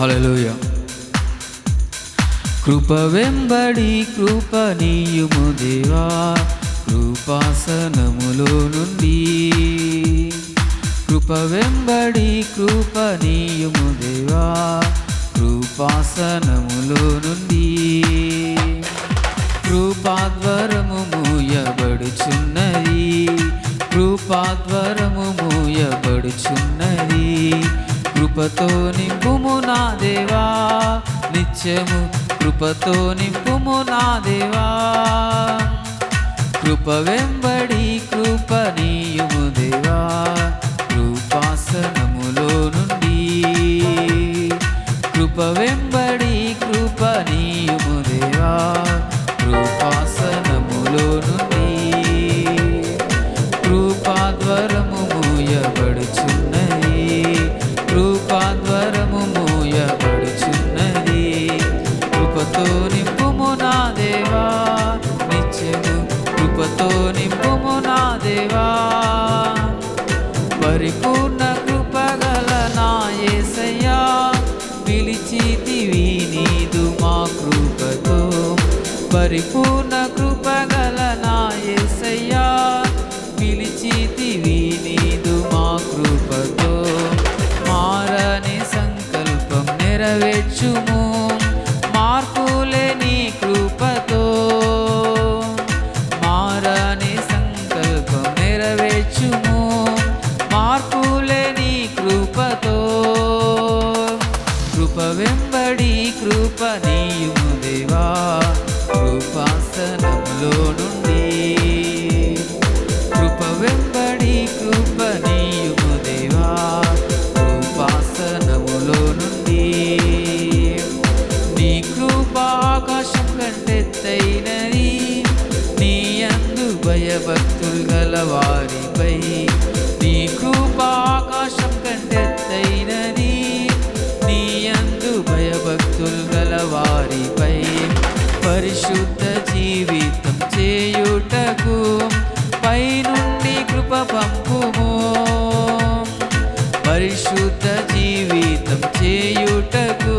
హలలుయ కృప వెంబడి కృప నీయుము దేవా కృపాసనములో నుండి. కృప వెంబడి కృప నీయుము దేవా కృపాసనములో నుండి. కృపాద్వరము మూయబడుచున్నది కృపాద్వరము మూయబడుచున్నది. కృపతో నింపుము నా దేవా. నిత్యము కృపతో నింపుము నా దేవా. కృప వెంబడి కృప నీయుము దేవా. కృపాసనములో నుండి కృప వెంబడి కృప నీయుము దేవా. కృపాసనములో నుండి Hari Puna. నాలో నుండి కృప వెంబడి కృప నీయుము దేవా కృపాసనములో నుండి. నీ కృప ఆకాశం కంటెత్తైనది నీ అందు భయభక్తులు గలవారిపై. నీ కృప ఆకాశం కంటెత్తైనది నీ అందు భయభక్తులు గలవారిపై. పరిశుద్ధ జీవితం చేయుటకు పైనుండి కృప పంపుము. పరిశుద్ధ జీవితం చేయుటకు